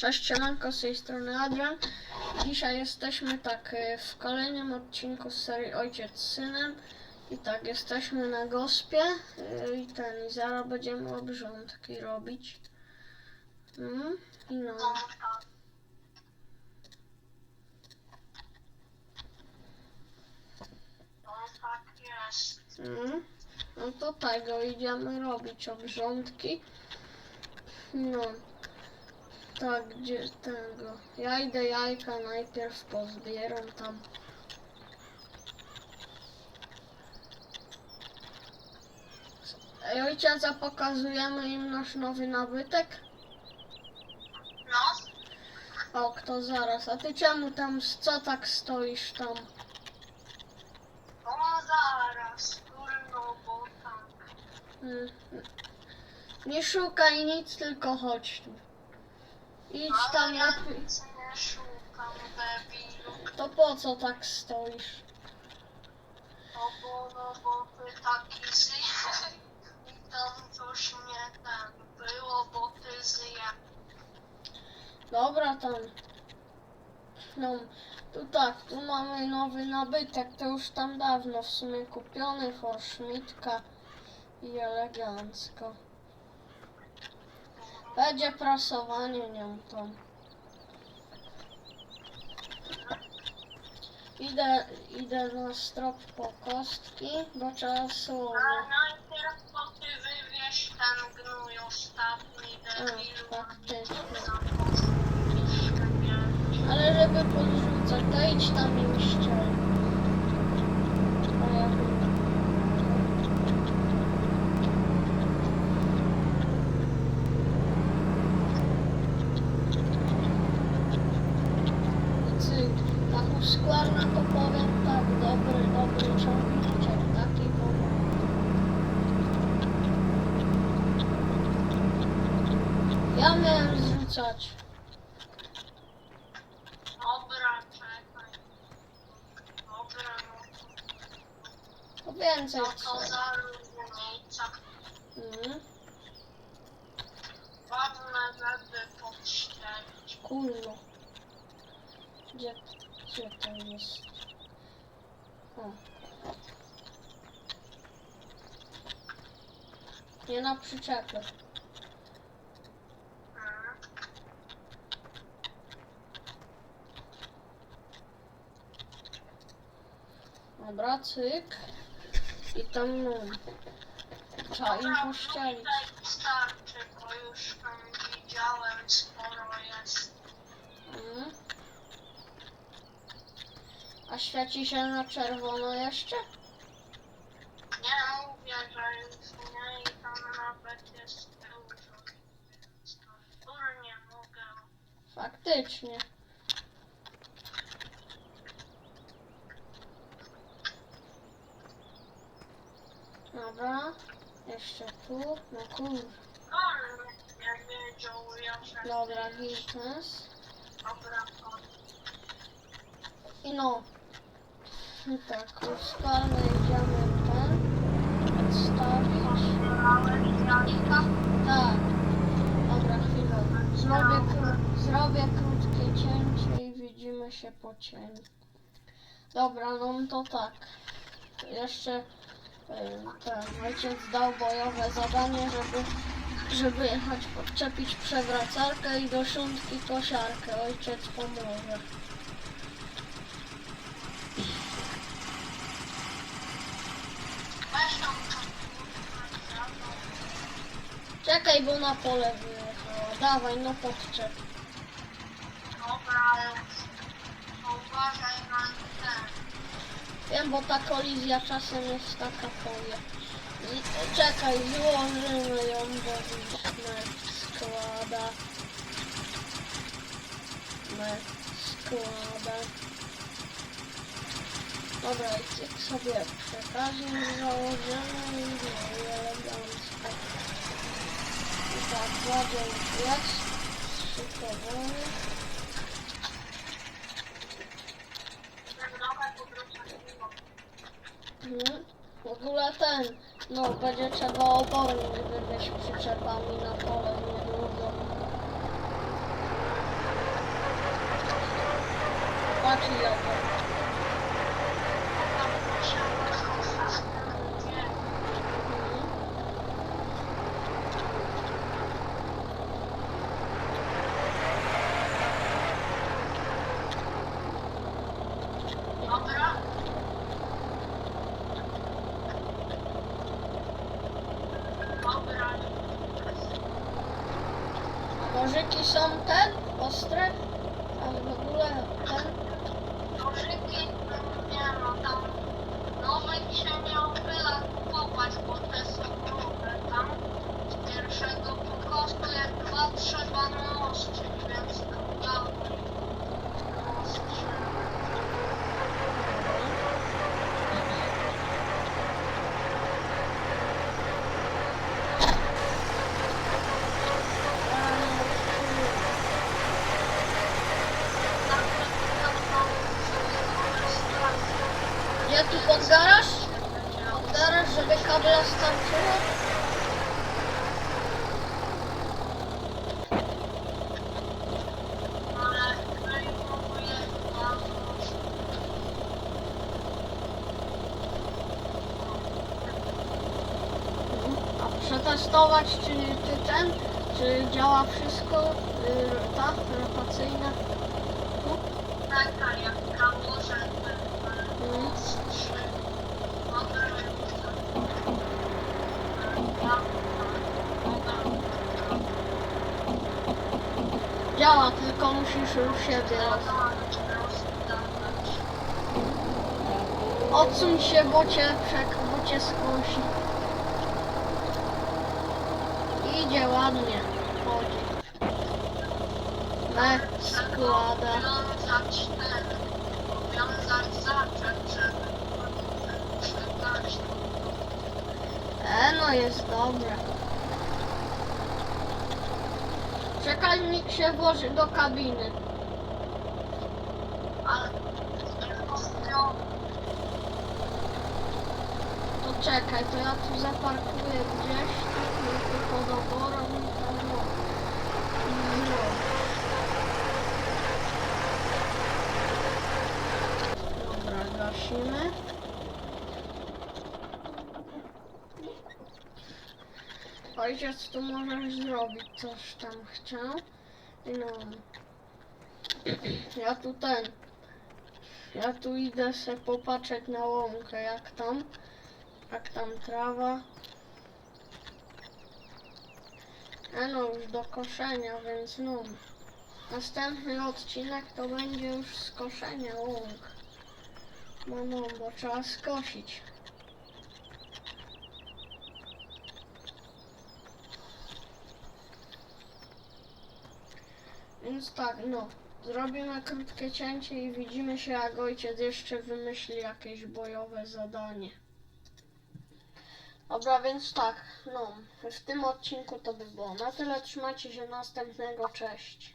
Cześć, siemanko, z tej strony Adrian. Dzisiaj jesteśmy tak y, w kolejnym odcinku z serii Ojciec z Synem. I tak, jesteśmy na gospie y, i ten, i zaraz będziemy obrządki robić. Mm, I no, No tak mm, no to tego, idziemy robić obrządki. No, tak, gdzie tego, ja idę jajka najpierw pozbieram tam. Ej, ojciec, a pokazujemy im nasz nowy nabytek? No, O, kto zaraz, a ty czemu tam, co tak stoisz tam? no zaraz, kurno, bo tam. Mm, Nie szukaj nic, tylko chodź tu. Idź tam ja lepiej. nie szukam, debilu. To po co tak stoisz? No bo, no bo ty taki zy... I tam coś nie ten było, bo ty zje. Dobra, tam. No, tu tak, tu mamy nowy nabytek, to już tam dawno w sumie kupiony, Forschmidtka i elegancko. Będzie prasowanie nią tam. Idę, idę na strop po kostki, bo trzeba słowo. Ale najpierw to ty wywieź ten gnój ostatni, debilu. A, faktycznie. Ale żeby podrzucać, to idź tam i ściel. A ja Cyk, ta huskwarna to powiem tak, dobry, dobry ciągniczek, taki powiem. Ja zrzucać. Dobra, czekaj. Dobra, no To więcej No to za różnica. Mhm. Ładne, żeby podścielić. Kurno. Gdzie, gdzie to jest? O. Nie na przyczepy. Mhm. Dobra, cyk. I tam no. Trzeba im Dobra, pościelić. tutaj wystarczy, bo już tam widziałem sporo jest. Mhm. A świeci się na czerwono jeszcze? Nie mówię, że już nie i tam nawet jest dużo. Więc to który nie mogę. Faktycznie. Dobra. Jeszcze tu. No kur... On nie wiedział, ja. Dobra, I no. I tak, ustalmy idziemy ten. Odstawić. Tak. Dobra, chwilę. Zrobię, zrobię krótkie cięcie i widzimy się po cieniu. Dobra, no to tak. Jeszcze ten ojciec dał bojowe zadanie, żeby, żeby jechać podczepić przewracarkę i do szundki kosiarkę. Ojciec pomoże. Czekaj, bo na pole wyjechała. Dawaj, no podczep. Dobra, ale uważaj na ten. Wiem, bo ta kolizja czasem jest taka powie. Czekaj, złożymy ją, bo me składa. Me składa. Dobra, cyk sobie przekaźnik założymy i elegancko. I tak, już jest zszykowany. W ogóle ten, no będzie trzeba obornik wywieźć przyczepami na pole niedługo. Patrz i obornik. i są ten ostre Garaż, żeby kable starczyło? Przetestować, czy, czy ten, czy działa wszystko, yy, ta rotacyjna? taka jak kałuże Mhm. trzy dobre Działa, tylko musisz już siebie roz... Odsuń się, bo cię, przek, bo cię skąsi. Idzie ładnie, chodzi. Me składa. E, no jest dobre. Przekaźnik się włoży do kabiny. Ale. To czekaj, to ja tu zaparkuję gdzieś, tu tylko pod oborą i tam no. I zrobię. Dobra, gasimy. Ojciec tu możesz zrobić coś tam chciał. No. Ja tu ten. Ja tu idę se popatrzeć na łąkę, jak tam. Jak tam trawa. E no, już do koszenia, więc no. Następny odcinek to będzie już z koszenia łąk. No no, bo trzeba skosić. Więc tak, no. Zrobimy krótkie cięcie i widzimy się, jak ojciec jeszcze wymyśli jakieś bojowe zadanie. Dobra, więc tak, no, w tym odcinku to by było na tyle. Trzymajcie się następnego, cześć.